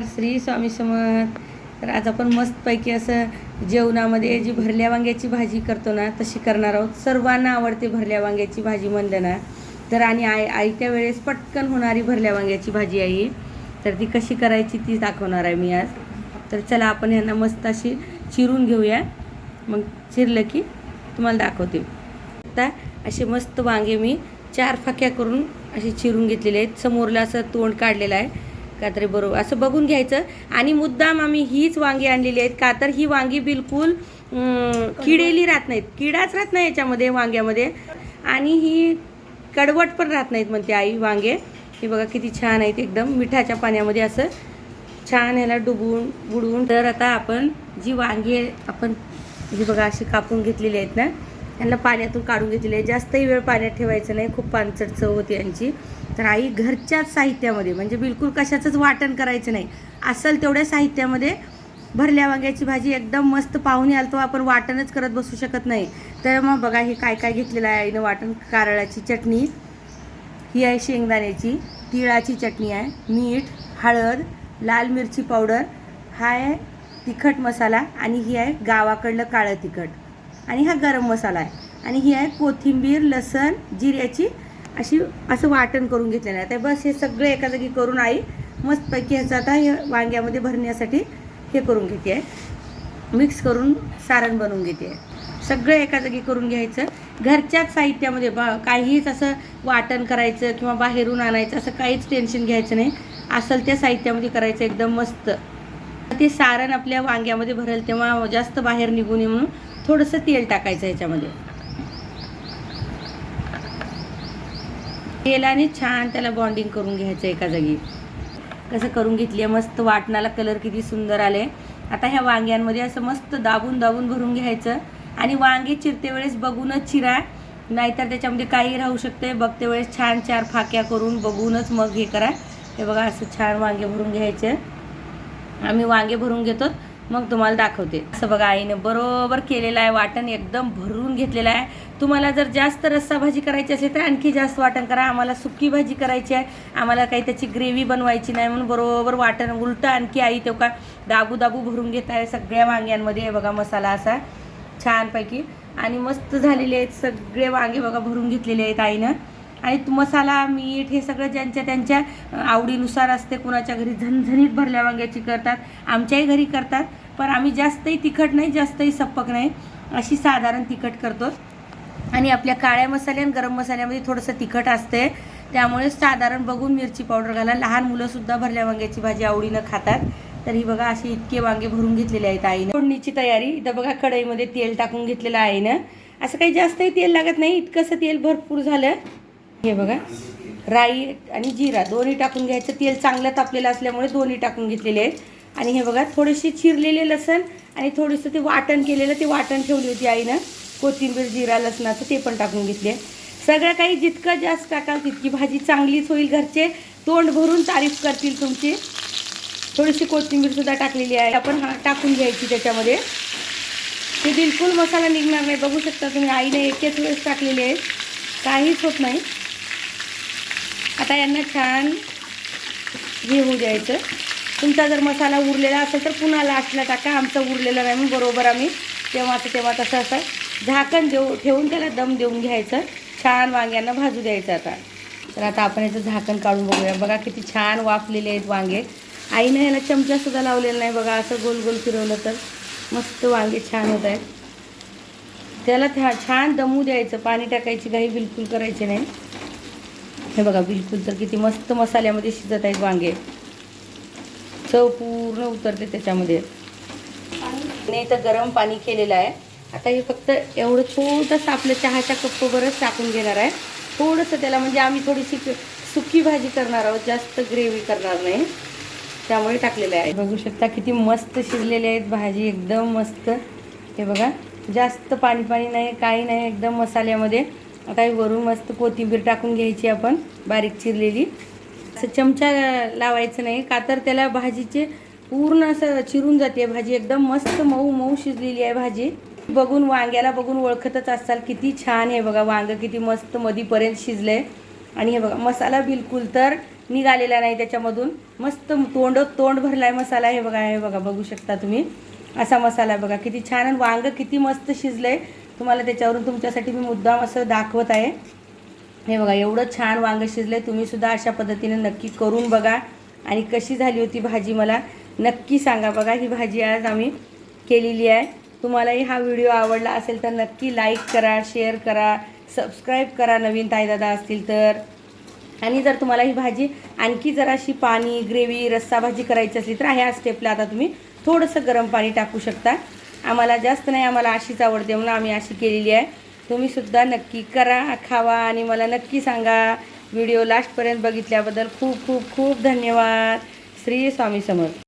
नमस्कार श्री स्वामी समर्थ. तर आज आपण मस्तपैकी असं जेवणामध्ये जी भरल्या वांग्याची भाजी करतो ना तशी करणार आहोत. सर्वांना आवडते भरल्या वांग्याची भाजी म्हणलं ना तर आणि आय आयत्या वेळेस पटकन होणारी भरल्या वांग्याची भाजी आहे तर ती कशी करायची ती दाखवणार आहे मी आज. तर चला आपण ह्यांना मस्त अशी चिरून घेऊया. मग चिरलं की तुम्हाला दाखवते. आता असे मस्त वांगे मी चार फाक्या करून असे चिरून घेतलेले आहेत. समोरला असं तोंड काढलेलं आहे. का तरी बरोबर. असं बघून घ्यायचं. आणि मुद्दाम आम्ही हीच वांगी आणलेली आहेत. का तर ही वांगी बिलकुल किडेली राहत नाहीत. किडाच राहत नाही याच्यामध्ये वांग्यामध्ये. आणि ही कडवट पण राहत नाहीत म्हणते आई वांगे. हे बघा किती छान आहेत एकदम. मिठाच्या पाण्यामध्ये असं छान ह्याला डुबवून बुडवून. तर आता आपण जी वांगी आपण ही बघा अशी कापून घेतलेली आहेत ना त्यांना पाण्यातून काढून घेतलेली आहे. जास्तही वेळ पाण्यात ठेवायचं नाही. खूप पानसट चव होती यांची. तर आई घरच्याच साहित्यामध्ये म्हणजे बिलकुल कशाचंच वाटण करायचं नाही. असेल तेवढ्या साहित्यामध्ये भरल्या वांग्याची भाजी एकदम मस्त पाहुणे आलतो. आपण वाटणच करत बसू शकत नाही. तर मग बघा हे काय काय घेतलेलं आहे आईनं वाटण कारळाची चटणी. ही आहे शेंगदाण्याची. तिळाची चटणी आहे. मीठ हळद लाल मिरची पावडर. हा आहे तिखट मसाला आणि ही आहे गावाकडलं काळं तिखट. आणि हा गरम मसाला आहे. आणि ही आहे कोथिंबीर लसण जिऱ्याची अशी असं वाटण करून घेतलेलं आहे. तर बस हे सगळे एका जागी करून आई मस्तपैकी ह्याचं आता हे वांग्यामध्ये भरण्यासाठी हे करून घेते. आहे मिक्स करून सारण बनवून घेते. आहे सगळं एका जागी करून घ्यायचं. घरच्याच साहित्यामध्ये बा काहीच असं वाटण करायचं किंवा बाहेरून आणायचं असं काहीच टेन्शन घ्यायचं नाही. असेल त्या साहित्यामध्ये करायचं एकदम मस्त. ते सारण आपल्या वांग्यामध्ये भरेल तेव्हा जास्त बाहेर निघू नये म्हणून थोडंसं तेल टाकायचं ह्याच्यामध्ये तेलाने छान त्याला बॉन्डिंग करून घ्यायचं एका जागी. कसं करून घेतली आहे मस्त वाटणाला कलर किती सुंदर आले आता ह्या वांग्यांमध्ये असं मस्त दाबून दाबून भरून घ्यायचं. आणि वांगे चिरते वेळेस बघूनच चिरा. नाहीतर त्याच्यामध्ये काही राहू शकते. बघते वेळेस छान चार फाक्या करून बघूनच मग हे करा. हे बघा असं छान वांगे भरून घ्यायचे. आम्ही वांगे भरून घेतो मग तुम्हाला दाखवते. असं बघा आईनं बरोबर केलेलं आहे वाटण एकदम भरून घेतलेलं आहे. तुम्हाला जर जास्त रस्सा भाजी करायची असेल तर आणखी जास्त वाटण करा. आम्हाला सुकी भाजी करायची आहे. आम्हाला काही त्याची ग्रेव्ही बनवायची नाही म्हणून बरोबर वाटण उलटं आणखी आई तेव्हा दाबू दाबू भरून घेत आहे सगळ्या वांग्यांमध्ये. बघा मसाला असा छानपैकी. आणि मस्त झालेले आहेत सगळे वांगे बघा भरून घेतलेले आहेत आईनं. आणि मसाला मीठ हे सगळं ज्यांच्या त्यांच्या आवडीनुसार असते कुणाच्या घरी झणझणीत भरल्या वांग्याची करतात आमच्याही घरी करतात पण आम्ही जास्तही तिखट नाही जास्तही सप्पक नाही अशी साधारण तिखट करतो. आणि आपल्या काळ्या मसाल्या आणि गरम मसाल्यामध्ये थोडंसं तिखट असते त्यामुळे साधारण बघून मिरची पावडर घाला. लहान मुलंसुद्धा भरल्या वांग्याची भाजी आवडीनं खातात. तर ही बघा असे इतके वांगे भरून घेतलेले आहेत आईनं. फोडणीची तयारी. इथं बघा कढईमध्ये तेल टाकून घेतलेलं आहे आईनं. असं काही जास्तही तेल लागत नाही इतकंसं तेल भरपूर झालं. हे बघा. राई आणि जिरा दोन्ही टाकून घ्यायचं. तेल चांगलं तापलेलं असल्यामुळे दोन्ही टाकून घेतलेले आहेत. आणि हे बघा थोडेसे चिरलेले लसण आणि थोडंसं ते वाटण केलेलं ते वाटण ठेवली होती आईनं. कोथिंबीर जिरा लसणाचं ते पण टाकून घेतले. सगळं काही जितकं जास्त टाकाल तितकी भाजी चांगलीच होईल घरचे. तोंड भरून तारीफ करतील तुमची. थोडीशी कोथिंबीरसुद्धा टाकलेली आहे. आपण हा टाकून घ्यायची त्याच्यामध्ये. ते बिलकुल मसाला निघणार नाही. बघू शकता तुम्ही आईने एकच वेळेस टाकलेले आहे काहीच होत नाही. आता यांना छान हे होऊ द्यायचं तुमचा जर मसाला उरलेला असेल तर पुन्हा लास्टला टाका. आमचं उरलेलं नाही म्हणून बरोबर आम्ही तेव्हा तेव्हा तसं असं झाकण देऊ ठेवून त्याला दम देऊन घ्यायचं. छान वांग्यांना भाजू द्यायचं आता. तर आता आपण याचं झाकण काढून बघूया. बघा किती छान वाफलेले आहेत वांगे. आईनं याला चमचासुद्धा लावलेला नाही बघा. असं गोल गोल फिरवलं तर मस्त वांगे छान होत आहेत. त्याला छान दमू द्यायचं. पाणी टाकायची काही बिलकुल करायची नाही. हे बघा बिलकुल तर किती मस्त मसाल्यामध्ये शिजत आहेत वांगे. चव पूर्ण उतरते त्याच्यामध्ये. नाही तर गरम पाणी केलेलं आहे. आता हे फक्त एवढं थोडंसं आपलं चहाच्या कप्पभरच टाकून घेणार आहे. थोडंसं त्याला म्हणजे आम्ही थोडीशी सुकी भाजी करणार आहोत जास्त ग्रेव्ही करणार नाही. त्यामुळे टाकलेलं आहे. बघू शकता किती मस्त शिजलेले आहेत भाजी एकदम मस्त. हे बघा जास्त पाणी पाणी नाही काही नाही एकदम मसाल्यामध्ये. आता वरून मस्त कोथिंबीर टाकून घ्यायची आपण बारीक चिरलेली. असं चमचा लावायचं नाही का तर त्याला भाजीचे पूर्ण असं चिरून जाते भाजी एकदम मस्त मऊ मऊ शिजलेली आहे भाजी. बघून वांग्याला बघून ओळखतच असाल किती छान आहे बघा वांगं किती मस्त मधीपर्यंत शिजलं आहे आणि हे बघा मसाला बिलकुल तर निघालेला नाही त्याच्यामधून. मस्त तोंड तोंड भरलाय मसाला हे बघा हे बघा बघू शकता तुम्ही. असा मसाला बघा किती छान आणि वांगं किती मस्त शिजलं आहे तुम्हाला त्याच्यावरून तुमच्यासाठी मी मुद्दाम असं दाखवत आहे. हे बघा एवढं छान वांगं शिजलंय. तुम्ही सुद्धा अशा पद्धतीने नक्की करून बघा. आणि कशी झाली होती भाजी मला नक्की सांगा बघा. ही भाजी आज आम्ही केलेली आहे. तुम्हालाही हा व्हिडिओ आवडला असेल तर नक्की लाईक करा शेअर करा सबस्क्राईब करा नवीन ताईदादा असतील तर. आणि जर तुम्हाला ही भाजी आणखी जराशी पाणी ग्रेव्ही रस्सा भाजी करायची असली तर ह्या स्टेपला आता तुम्ही थोडंसं गरम पाणी टाकू शकता. आम्हाला जास्त नाही आम्हाला अशीच आवडते म्हणून आम्ही अशी केलेली आहे. तुम्ही सुद्धा नक्की करा खावा आणि मला नक्की सांगा. व्हिडिओ लास्टपर्यंत बघितल्याबद्दल खूप खूप खूप धन्यवाद. श्री स्वामी समर्थ.